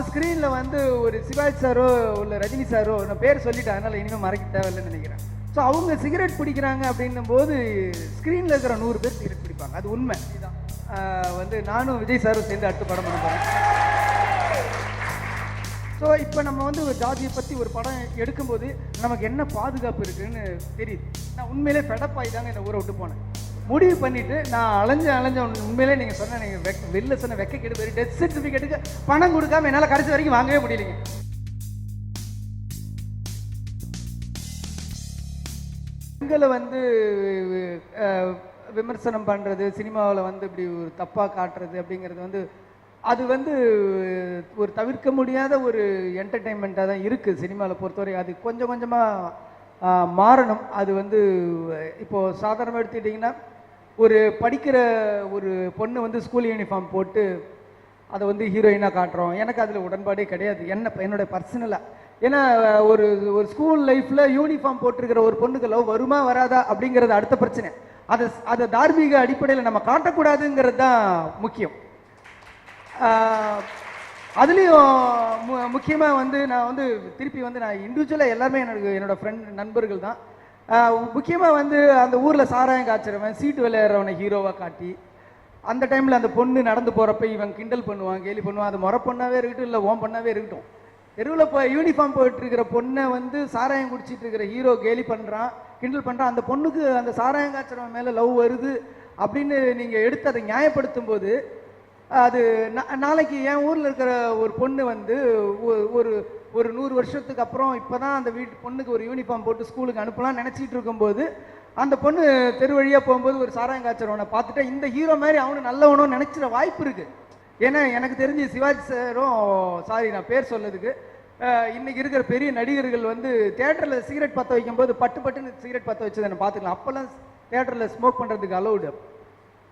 அப்போ ஸ்க்ரீனில் வந்து ஒரு சிவாஜி சாரோ இல்லை ரஜினி சாரோ நான் பேர் சொல்லிட்டேன் அதனால் இனிமேல் மறைக்க தேவையில்லைன்னு நினைக்கிறேன். ஸோ அவங்க சிகரெட் பிடிக்கிறாங்க அப்படின்னும் போது ஸ்க்ரீனில் இருக்கிற நூறு பேர் சிகரெட் பிடிப்பாங்க அது உண்மை. இதுதான். வந்து நானும் விஜய் சாரும் சேர்ந்து அடுத்த படம் பண்ண போகிறேன் ஸோ இப்போ நம்ம வந்து ஒரு ஜாதியை பற்றி ஒரு படம் எடுக்கும்போது நமக்கு என்ன பாதுகாப்பு இருக்குன்னு தெரியுது. நான் உண்மையிலே ஃபெடப்பாகி தாங்க இந்த ஊரை விட்டு போனேன். முடிவு பண்ணிட்டு நான் அலைஞ்ச அலைஞ்ச உண்மையிலே நீங்கள் சொன்ன நீங்கள் வெக் வெளில சொன்ன வெக்க கெடு போய் டெத் சர்டிஃபிகேட்டுக்கு பணம் கொடுக்காம என்னால் கடைசி வரைக்கும் வாங்கவே முடியலைங்க. பெண்களை வந்து விமர்சனம் பண்ணுறது சினிமாவில் வந்து இப்படி ஒரு தப்பாக காட்டுறது அப்படிங்கிறது வந்து அது வந்து ஒரு தவிர்க்க முடியாத ஒரு என்டர்டெயின்மெண்ட்டாக தான் இருக்குது சினிமாவில் பொறுத்தவரை. அது கொஞ்சம் கொஞ்சமாக மாறணும். அது வந்து இப்போது சாதாரணமாக எடுத்துக்கிட்டிங்கன்னா ஒரு படிக்கிற ஒரு பொண்ணு வந்து ஸ்கூல் யூனிஃபார்ம் போட்டு அதை வந்து ஹீரோயினாக காட்டுறோம். எனக்கு அதில் உடன்பாடே கிடையாது. என்ன என்னோட பர்சனலாக ஏன்னா ஒரு ஒரு ஸ்கூல் லைஃப்பில் யூனிஃபார்ம் போட்டிருக்கிற ஒரு பொண்ணுக்கு லவ் வருமா வராதா அப்படிங்கிறது அடுத்த பிரச்சனை. அதை அதை தார்மீக அடிப்படையில் நம்ம காட்டக்கூடாதுங்கிறது தான் முக்கியம். அதுலேயும் மு முக்கியமாக வந்து நான் வந்து திருப்பி வந்து நான் இண்டிவிஜுவலாக எல்லாருமே எனக்கு என்னோட ஃப்ரெண்ட் நண்பர்கள் தான். முக்கியமாக வந்து அந்த ஊரில் சாராயம் காய்ச்சறவன் சீட்டு விளையாடுறவனை ஹீரோவாக காட்டி அந்த டைமில் அந்த பொண்ணு நடந்து போகிறப்ப இவன் கிண்டல் பண்ணுவான் கேலி பண்ணுவான் அது முறை பொண்ணாகவே இருக்கட்டும் இல்லை ஓம் பண்ணாவே இருக்கட்டும். தெருவில் இப்போ யூனிஃபார்ம் போயிட்டு இருக்கிற பொண்ணை வந்து சாராயம் குடிச்சிட்டு இருக்கிற ஹீரோ கேலி பண்ணுறான் கிண்டல் பண்ணுறான் அந்த பொண்ணுக்கு அந்த சாராயம் காய்ச்சறவன் மேலே லவ் வருது அப்படின்னு நீங்கள் எடுத்து அதை நியாயப்படுத்தும் போது அது நாளைக்கு என் ஊரில் இருக்கிற ஒரு பொண்ணு வந்து ஒ- ஒரு ஒரு நூறு வருஷத்துக்கு அப்புறம் இப்போ தான் அந்த வீட்டு பொண்ணுக்கு ஒரு யூனிஃபார்ம் போட்டு ஸ்கூலுக்கு அனுப்பலாம் நினச்சிட்டு இருக்கும்போது அந்த பொண்ணு தெரு வழியாக போகும்போது ஒரு சாராயம் காய்ச்சறவனை பார்த்துட்டு இந்த ஹீரோ மாதிரி அவனு நல்லவனும் நினச்சிட வாய்ப்பு இருக்குது ஏன்னா எனக்கு தெரிஞ்சு சிவாஜி சாரும் சாரி நான் பேர் சொல்லதுக்கு இன்றைக்கி இன்னைக்கு இருக்கிற பெரிய நடிகர்கள் வந்து தேட்டரில் சிகரெட் பற்ற வைக்கும்போது பட்டு பட்டுன்னு சிகரெட் பற்ற வச்சதை நான் பார்த்துக்கலாம். அப்போல்லாம் தேட்டரில் ஸ்மோக் பண்ணுறதுக்கு அலௌடு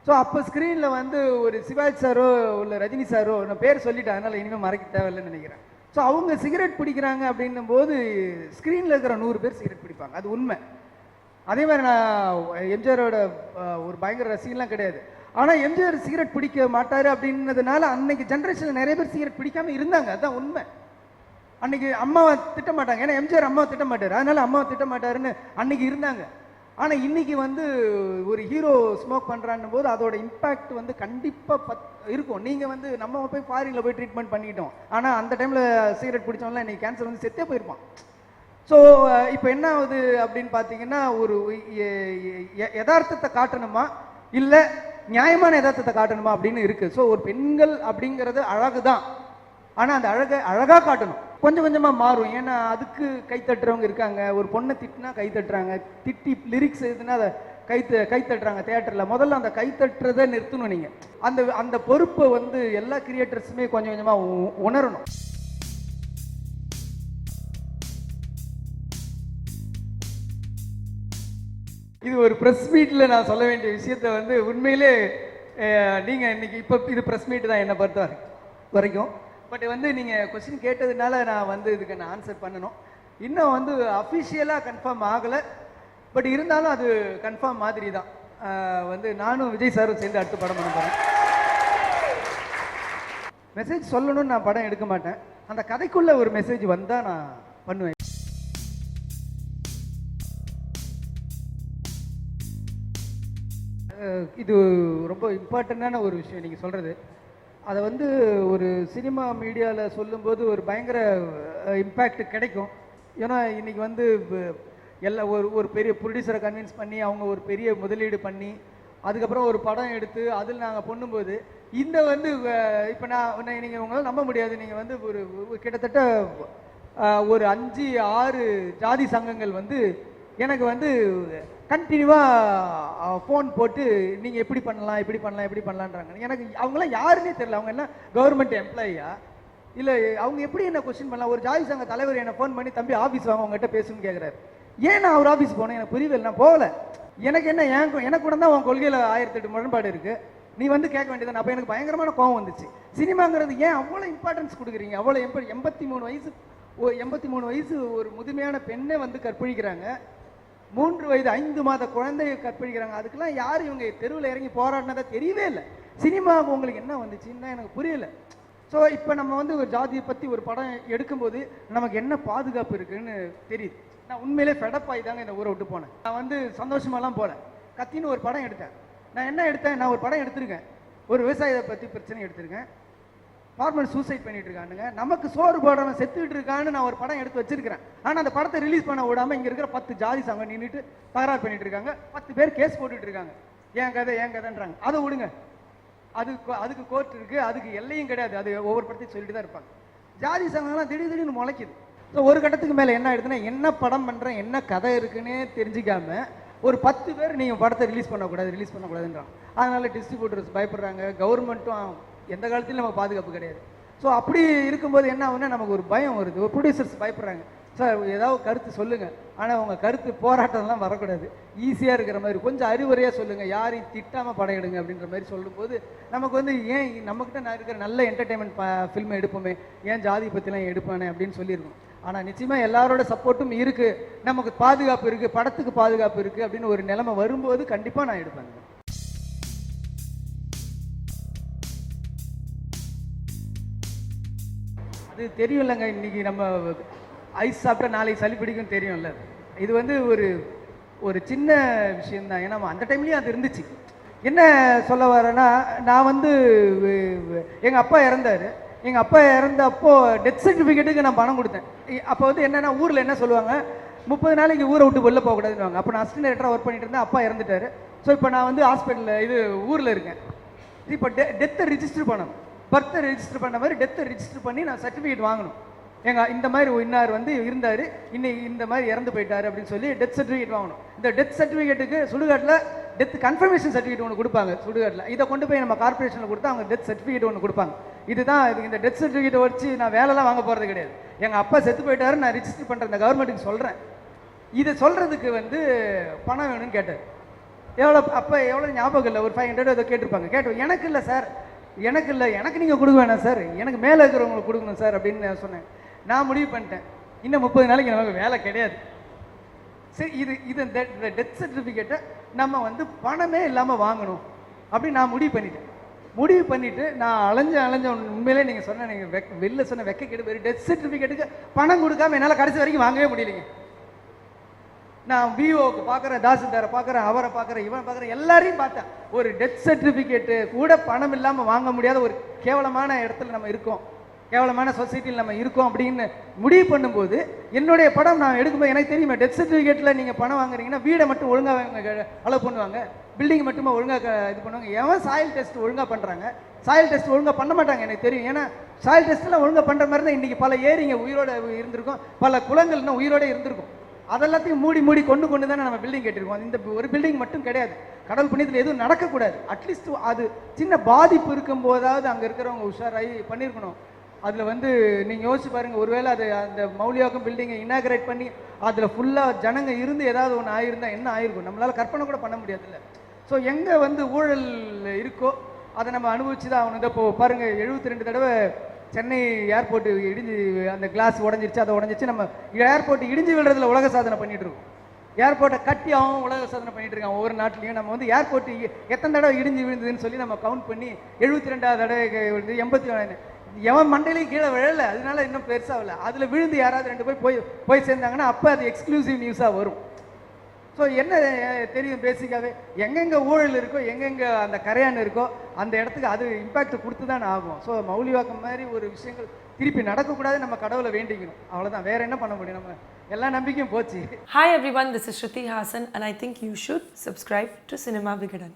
ஸோ அப்போ ஸ்க்ரீனில் வந்து ஒரு சிவாஜி சாரோ இல்லை ரஜினி சாரோ நான் பேர் சொல்லிட்டேன் அதனால் இனிமேல் மறைக்க தேவையில்லைன்னு நினைக்கிறேன். ஸோ அவங்க சிகரெட் பிடிக்கிறாங்க அப்படின்னும் போது ஸ்க்ரீனில் இருக்கிற நூறு பேர் சிகரெட் பிடிப்பாங்க. அது உண்மை. அதே மாதிரி நான் எம்ஜிஆரோட ஒரு பயங்கர ரசிகன்லாம் கிடையாது. ஆனால் எம்ஜிஆர் சிகரெட் பிடிக்க மாட்டார் அப்படின்னதுனால அன்னைக்கு ஜென்ரேஷனில் நிறைய பேர் சிகரெட் பிடிக்காம இருந்தாங்க. அதுதான் உண்மை. அன்னைக்கு அம்மாவை திட்ட மாட்டாங்க. ஏன்னா எம்ஜிஆர் அம்மாவை திட்ட மாட்டார். அதனால அம்மாவை திட்ட மாட்டாருன்னு அன்னைக்கு இருந்தாங்க. ஆனால் இன்னைக்கு வந்து ஒரு ஹீரோ ஸ்மோக் பண்ணுறான்னும் போது அதோட இம்பாக்ட் வந்து கண்டிப்பாக பத் இருக்கும். நீங்கள் வந்து நம்ம போய் ஃபாரினில் போய் ட்ரீட்மெண்ட் பண்ணிட்டோம். ஆனால் அந்த டைமில் சிகரெட் பிடிச்சவங்களாம் இன்றைக்கி கேன்சர் வந்து செத்தே போயிருப்பான். ஸோ இப்போ என்ன ஆகுது அப்படின்னு பார்த்தீங்கன்னா ஒரு யதார்த்தத்தை காட்டணுமா? இல்லை நியாயமான யதார்த்தத்தை காட்டணுமா அப்படின்னு இருக்குது ஸோ ஒரு பெண்கள் அப்படிங்கிறது அழகு தான் ஆனால் அந்த அழகை அழகாக காட்டணும். கொஞ்சம் கொஞ்சமாக மாறும். ஏன்னா அதுக்கு கை தட்டுறவங்க இருக்காங்க. ஒரு பொண்ணை திட்டினா கை தட்டுறாங்க. திட்டி லிரிக்ஸ் எதுனா அதை கை கை தட்டுறாங்க தேட்டரில் முதல்ல அந்த கை தட்டுறதை நிறுத்தணும் நீங்கள் அந்த அந்த பொறுப்பை வந்து எல்லா கிரியேட்டர்ஸுமே கொஞ்சம் கொஞ்சமாக உணரணும். இது ஒரு ப்ரெஸ் மீட்டில் நான் சொல்ல வேண்டிய விஷயத்த வந்து உண்மையிலே நீங்கள் இன்னைக்கு இப்போ இது ப்ரெஸ் மீட் தான் என்னை பொறுத்த வரைக்கும் வரைக்கும். பட் வந்து நீங்கள் கொஸ்டின் கேட்டதுனால நான் வந்து இதுக்கு நான் ஆன்சர் பண்ணணும். இன்னும் வந்து அஃபிஷியலாக கன்ஃபார்ம் ஆகலை. பட் இருந்தாலும் அது கன்ஃபார்ம் மாதிரி தான் வந்து நானும் விஜய் சாரும் சேர்ந்து அடுத்து படம் பண்ண போகிறேன் மெசேஜ் சொல்லணும்னு நான் படம் எடுக்க மாட்டேன். அந்த கதைக்குள்ள ஒரு மெசேஜ் வந்தால் நான் பண்ணுவேன். இது ரொம்ப இம்பார்ட்டண்ட்டான ஒரு விஷயம் நீங்கள் சொல்கிறது அதை வந்து ஒரு சினிமா மீடியாவில் சொல்லும்போது ஒரு பயங்கர இம்பேக்ட் கிடைக்கும். ஏன்னா இன்றைக்கி வந்து எல்லா ஒரு ஒரு பெரிய ப்ரொடியூசரை கன்வின்ஸ் பண்ணி அவங்க ஒரு பெரிய முதலீடு பண்ணி அதுக்கப்புறம் ஒரு படம் எடுத்து அதில் நாங்கள் பண்ணும்போது இந்த வந்து இப்போ நான் நீங்கள் உங்களால் நம்ப முடியாது. நீங்கள் வந்து ஒரு கிட்டத்தட்ட ஒரு அஞ்சு ஆறு ஜாதி சங்கங்கள் வந்து எனக்கு வந்து கண்டினியூவாக ஃபோன் போட்டு நீங்கள் எப்படி பண்ணலாம் எப்படி பண்ணலாம் எப்படி பண்ணலான்றாங்க எனக்கு அவங்களாம் யாருன்னே தெரியல. அவங்க என்ன கவர்மெண்ட் எம்ப்ளாயியா இல்லை அவங்க எப்படி என்ன கொஸ்டின் பண்ணலாம்? ஒரு ஜாதி சங்க தலைவர் என்ன ஃபோன் பண்ணி தம்பி ஆஃபீஸ் வாங்க அவங்ககிட்ட பேசுன்னு கேட்குறாரு ஏன் நான் அவர் ஆஃபீஸ் போனேன்? எனக்கு புரியவே நான் போகல. எனக்கு என்ன ஏன் எனக்கு கூட தான் உன் கொள்கையில் ஆயிரத்தி எட்டு முரண்பாடு இருக்குது நீ வந்து கேட்க வேண்டியது அப்போ எனக்கு பயங்கரமான கோவம் வந்துச்சு. சினிமாங்கிறது ஏன் அவ்வளோ இம்பார்ட்டன்ஸ் கொடுக்குறீங்க? அவ்வளோ எம்ப எண்பத்தி மூணு வயசு ஓ எண்பத்தி மூணு வயசு ஒரு முதுமையான பெண்ணை வந்து கற்பழிக்கிறாங்க மூன்று வயது ஐந்து மாத குழந்தையை கற்பழிக்கிறாங்க அதுக்கெல்லாம் யார் இவங்க? தெருவில் இறங்கி போராடினதா தெரியவே இல்லை. சினிமாவுக்கு உங்களுக்கு என்ன வந்துச்சுன்னா எனக்கு புரியல. ஸோ இப்போ நம்ம வந்து ஒரு ஜாதியை பற்றி ஒரு படம் எடுக்கும்போது நமக்கு என்ன பாதுகாப்பு இருக்குன்னு தெரியுது. நான் உண்மையிலே ஃபெடப் ஆகி தாங்க இந்த ஊரை விட்டு போனேன். நான் வந்து சந்தோஷமாலாம் போகல கத்தின்னு ஒரு படம் எடுத்தேன். நான் என்ன எடுத்தேன்? நான் ஒரு படம் எடுத்திருக்கேன். ஒரு விவசாயத்தை பற்றி பிரச்சனை எடுத்திருக்கேன். நார்மல் சூசைட் பண்ணிட்டு இருக்கானுங்க நமக்கு சோறு போடுறவன் செத்துக்கிட்டு இருக்கான்னு நான் ஒரு படம் எடுத்து வச்சிருக்கிறேன். ஆனால் அந்த படத்தை ரிலீஸ் பண்ண விடாம இங்கே இருக்கிற பத்து ஜாதி சங்கம் நின்றுட்டு தகராறு பண்ணிட்டு இருக்காங்க பத்து பேர் கேஸ் போட்டுட்டு இருக்காங்க ஏன் கதை ஏன் கதைன்றாங்க. அதை விடுங்க. அது கோ- அதுக்கு கோர்ட் இருக்கு. அதுக்கு எல்லையும் கிடையாது. அது ஒவ்வொரு படத்தையும் சொல்லிட்டு தான் இருப்பாங்க. ஜாதி சங்கம்லாம் திடீர் திடீர்னு முளைக்குது. ஸோ ஒரு கட்டத்துக்கு மேலே என்ன ஆயிடுதுன்னா என்ன படம் பண்ணுறேன் என்ன கதை இருக்குன்னே தெரிஞ்சிக்காம ஒரு பத்து பேர் நீங்கள் படத்தை ரிலீஸ் பண்ணக்கூடாது ரிலீஸ் பண்ணக்கூடாதுன்றான் அதனால டிஸ்ட்ரிபியூட்டர்ஸ் பயப்படுறாங்க. கவர்மெண்ட்டும் எந்த காலத்திலும் நமக்கு பாதுகாப்பு கிடையாது. ஸோ அப்படி இருக்கும்போது என்ன ஆகுனா நமக்கு ஒரு பயம் வருது. ஒரு ப்ரொடியூசர்ஸ் பயப்படுறாங்க. சார் ஏதாவது கருத்து சொல்லுங்கள் ஆனால் உங்கள் கருத்து போராட்டம்லாம் வரக்கூடாது. ஈஸியாக இருக்கிற மாதிரி கொஞ்சம் அறிவுரையாக சொல்லுங்கள் யாரையும் திட்டாமல் படம் எடுங்க அப்படின்ற மாதிரி சொல்லும்போது நமக்கு வந்து ஏன் நம்மக்கிட்ட நான் இருக்கிற நல்ல என்டர்டைன்மெண்ட் ஃபில்ம் எடுப்போமே. ஏன் ஜாதி பற்றிலாம் எடுப்பானே அப்படின்னு சொல்லியிருக்கோம். ஆனால் நிச்சயமாக எல்லாரோட சப்போர்ட்டும் இருக்குது நமக்கு பாதுகாப்பு இருக்குது படத்துக்கு பாதுகாப்பு இருக்குது அப்படின்னு ஒரு நிலைமை வரும்போது கண்டிப்பாக நான் எடுப்பேன் அது தெரியும் இல்லைங்க இன்றைக்கி நம்ம ஐஸ் சாப்பிட்டா நாளைக்கு சளி பிடிக்கும் தெரியும்ல. இது வந்து ஒரு ஒரு சின்ன விஷயந்தான் ஏன்னா அந்த டைம்லேயும் அது இருந்துச்சு. என்ன சொல்ல வரேன்னா நான் வந்து எங்கள் அப்பா இறந்தார். எங்கள் அப்பா இறந்தப்போ டெத் சர்டிஃபிகேட்டுக்கு நான் பணம் கொடுத்தேன். அப்போ வந்து என்னென்னா ஊரில் என்ன சொல்லுவாங்க? முப்பது நாளைக்கு ஊரை விட்டு வெளில போகக்கூடாதுன்னு அப்போ நான் அசிஸ்டன்ட் டேரக்டராக ஒர்க் பண்ணிட்டு இருந்தேன். அப்பா இறந்துட்டாரு. ஸோ இப்போ நான் வந்து ஹாஸ்பிட்டலில் இது ஊரில் இருக்கேன். இப்போ டெ டெத்தை ரிஜிஸ்டர் பண்ணணும். பர்த்தை ரெஜிஸ்டர் பண்ண மாதிரி டெத்தை ரிஜிஸ்டர் பண்ணி நான் சர்டிஃபிகேட் வாங்கணும். எங்க இந்த மாதிரி இன்னார் வந்து இருந்தார் இன்னைக்கு இந்த மாதிரி இறந்து போயிட்டார் அப்படின்னு சொல்லி டெத் சர்டிஃபிகேட் வாங்கணும். இந்த டெத் சர்டிஃபிகேட்டுக்கு சுடுகாட்டில் டெத் கன்ஃபர்மேஷன் சர்டிஃபிகேட் ஒன்று கொடுப்பாங்க சுடுகாட்டில். இதை கொண்டு போய் நம்ம கார்பரேஷனில் கொடுத்தா அவங்க டெத் சர்டிஃபிகேட் ஒன்று கொடுப்பாங்க. இதுதான் இது இந்த டெத் சர்டிஃபிகேட் வச்சு நான் வேலைலாம் வாங்க போகிறது கிடையாது. எங்கள் அப்பா செத்து போயிட்டாரு நான் ரிஜிஸ்டர் பண்ணுறேன் இந்த கவர்மெண்ட்டுக்கு சொல்கிறேன் இதை சொல்கிறதுக்கு வந்து பணம் வேணும்னு கேட்டார். எவ்வளோ அப்போ எவ்வளோ ஞாபகம் இல்லை? ஒரு ஃபைவ் ஹண்ட்ரட் ஏதோ கேட்டிருப்பாங்க. கேட்டு எனக்கு இல்லை சார். எனக்கு இல்லை எனக்கு நீங்கள் கொடுக்க வேணாம் சார். எனக்கு மேலே இருக்கிறவங்களுக்கு கொடுக்கணும் சார் அப்படின்னு நான் சொன்னேன். நான் முடிவு பண்ணிட்டேன். இன்னும் முப்பது நாளைக்கு நமக்கு வேலை கிடையாது. சரி இது இது இந்த டெத் சர்டிஃபிகேட்டை நம்ம வந்து பணமே இல்லாமல் வாங்கணும். அப்படின்னு நான் முடிவு பண்ணிட்டேன். முடிவு பண்ணிவிட்டு நான் அலைஞ்ச அலைஞ்ச உண்மையிலே நீங்கள் சொன்ன நீங்கள் வெக் வெளில சொன்ன வெக்க கேட்டு வெறும் டெத் சர்டிஃபிகேட்டுக்கு பணம் கொடுக்காம என்னால் கடைசி வரைக்கும் வாங்கவே முடியலைங்க. நான் பிஓக்கு பார்க்குறேன் தாசில்தாரை பார்க்குறேன் அவரை பார்க்குறேன் இவன் பார்க்குறேன் எல்லாரையும் பார்த்தேன். ஒரு டெத் சர்டிஃபிகேட்டு கூட பணம் இல்லாமல் வாங்க முடியாத ஒரு கேவலமான இடத்துல நம்ம இருக்கோம். கேவலமான சொசைட்டியில் நம்ம இருக்கோம் அப்படின்னு முடிவு பண்ணும்போது என்னுடைய படம் நான் எடுக்கும்போது எனக்கு தெரியுமே டெத் சர்டிஃபிகேட்டில் நீங்கள் பணம் வாங்குறீங்கன்னா வீடை மட்டும் ஒழுங்காக அலோவ் பண்ணுவாங்க. பில்டிங் மட்டுமே ஒழுங்காக இது பண்ணுவாங்க. எவன் சாயில் டெஸ்ட் ஒழுங்காக பண்ணுறாங்க சாயில் டெஸ்ட் ஒழுங்காக பண்ண மாட்டாங்க எனக்கு தெரியும். ஏன்னா சாயில் டெஸ்ட்லாம் ஒழுங்காக பண்ணுற மாதிரி தான் இன்றைக்கி பல ஏரிங்க உயிரோட இருந்திருக்கும். பல குளங்கள்னா உயிரோடு உயிரோட இருந்திருக்கும். அதெல்லாத்தையும் மூடி மூடி கொண்டு கொண்டு தானே நம்ம பில்டிங் கட்டிருக்கோம் இந்த ஒரு பில்டிங் மட்டும் கிடையாது. கடல் புண்ணியத்தில் எதுவும் நடக்கக்கூடாது. அட்லீஸ்ட் அது சின்ன பாதிப்பு இருக்கும் போதாவது அங்கே இருக்கிறவங்க உஷாராகி பண்ணியிருக்கணும். அதில் வந்து நீங்கள் யோசிச்சு பாருங்கள் ஒருவேளை அது அந்த மௌலியாக்கம் பில்டிங்கை இனாகரேட் பண்ணி அதில் ஃபுல்லாக ஜனங்க இருந்து ஏதாவது ஒன்று ஆயிருந்தால் என்ன ஆயிருக்கும்? நம்மளால் கற்பனை கூட பண்ண முடியாதுல்ல. ஸோ எங்கே வந்து ஊழல் இருக்கோ அதை நம்ம அனுபவிச்சு தான் ஆகணும் இப்போ பாருங்கள் எழுபத்தி ரெண்டு தடவை சென்னை ஏர்போர்ட் இடிஞ்சு அந்த கிளாஸ் உடஞ்சிருச்சு அதை உடஞ்சிச்சு நம்ம ஏர்போர்ட் இடிஞ்சு விழுறதுல உலக சாதனை பண்ணிட்டு இருக்கோம். ஏர்போர்ட்டை கட்டி அவன் உலக சாதனை பண்ணிட்டு இருக்கான் ஒவ்வொரு நாட்டிலையும். நம்ம வந்து ஏர்போர்ட் எத்தனை தடவை இடிஞ்சு விழுந்ததுன்னு சொல்லி நம்ம கவுண்ட் பண்ணி எழுபத்தி ரெண்டாவது தடவை விழுந்து எண்பத்தி எவன் மண்டையிலையும் கீழே விழல அதனால இன்னும் பெருசாக இல்லை அதில் விழுந்து யாராவது ரெண்டு போய் போய் போய் சேர்ந்தாங்கன்னா அப்போ அது எக்ஸ்க்ளூசிவ் நியூஸாக வரும். ஸோ என்ன தெரியும் பேசிக்காவே எங்கெங்கே ஊழல் இருக்கோ எங்கெங்கே அந்த கரையான் இருக்கோ அந்த இடத்துக்கு அது இம்பாக்ட் கொடுத்து தான் ஆகும். ஸோ மௌலிவாக்கம் மாதிரி ஒரு விஷயங்கள் திருப்பி நடக்கக்கூடாது நம்ம கடவுளை வேண்டிக்கணும். அவ்வளோதான் வேற என்ன பண்ண முடியும்? நம்ம எல்லா நம்பிக்கையும் போச்சு. Hi everyone this is Shruti Haasan and I think you should subscribe to Cinema Vikatan